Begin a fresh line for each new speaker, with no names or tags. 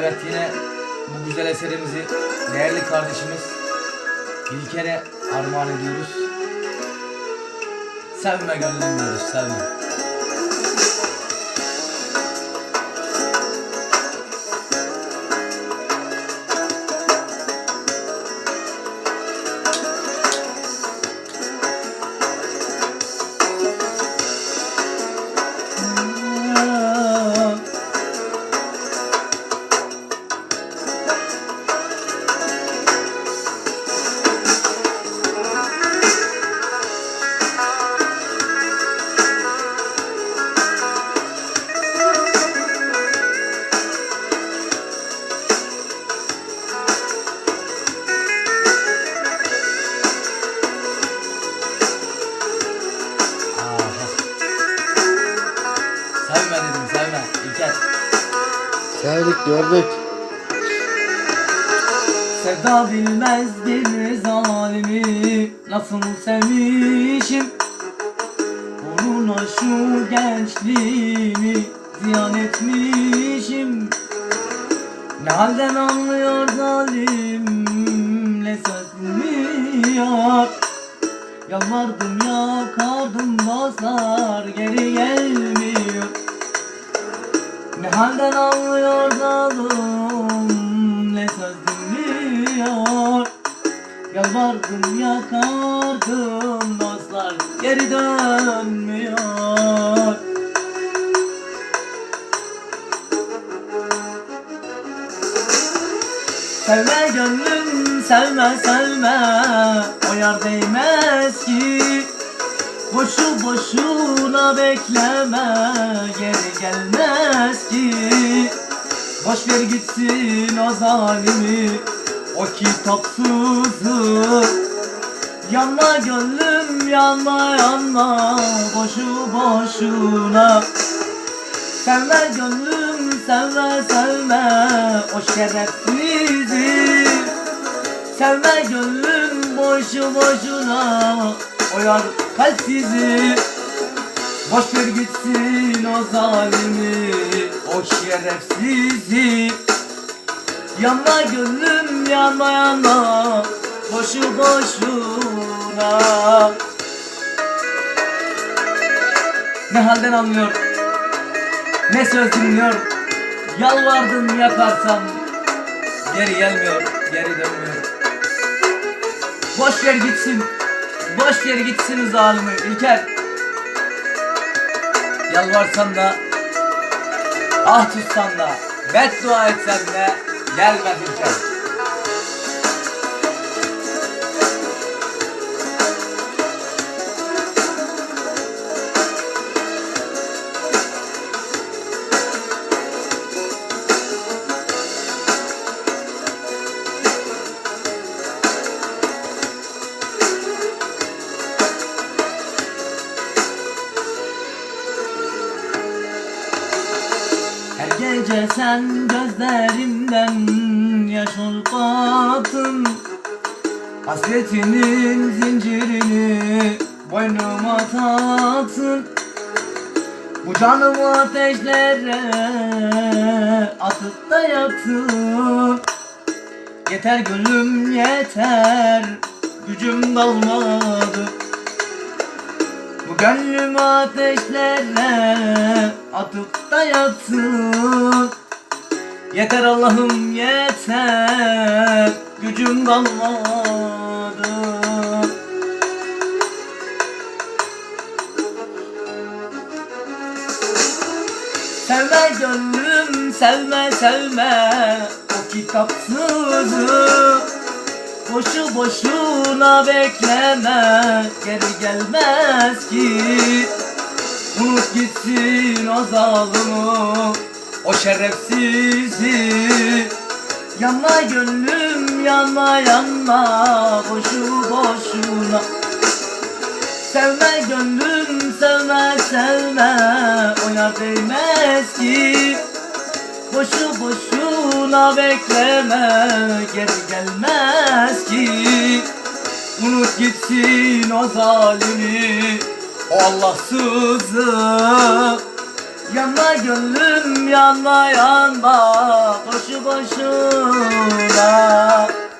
Evet yine bu güzel eserimizi değerli kardeşimiz İlker'e armağan ediyoruz. Sevme gönlüm diyoruz, sevme.
Sevdik gördük.
Sevda bilmez bir zalimi Nasıl sevmişim? Uğruna şu gençliğimi Ziyan etmişim. Ne halden anlıyor zalim Ne sözlüyor Yalvardım yakardım dostlar Geri gelmiyor ne halden anlıyor zalim Ne söz dinliyor. Yalvardım yakardım dostlar Geri dönmüyor. Sevme gönlüm sevme sevme O yar değmez. ki Boşu boşuna bekleme Geri gelmez ki. Boş ver gitsin o zalimi O kitapsızı. Yanma gönlüm yanma yanma Boşu boşuna. Sevme gönlüm sevme sevme O şerefsizi. Sevme gönlüm boşu boşuna O yar kalpsizi. Boş ver gitsin o zalimi. O şerefsizi Yanma gönlüm yanma yanma. Boşu boşuna. Ne halden anlıyor? Ne söz dinliyor? Yalvardım yakarsam Geri gelmiyor Geri dönmüyor. Boş ver gitsin Boş ver gitsin zalimi İlker. Yalvarsan da Ah tutsan da Beddua etsen de Gelmez İlker gece sen gözlerimden yaş ırkattın Hasretinin zincirini boynuma taktın Bu canımı ateşlere atıp da yaktın. Yeter gönlüm yeter gücüm kalmadı. bu gönlüm ateşlere atıp da yatsın. Yeter Allah'ım yeter. Gücüm kalmadı. Sevme gönlüm sevme sevme. O kitapsızı Boşu boşuna bekleme geri gelmez ki. Unut gitsin o zalımı o şerefsizi. Yanma gönlüm yanma yanma boşu boşuna. Sevme gönlüm sevme sevme o yar değmez ki boşuna bekleme geri gelmez ki. Unut gitsin o zalimi o Allahsızı. Yanma gönlüm yanma yanma Boşu boşuna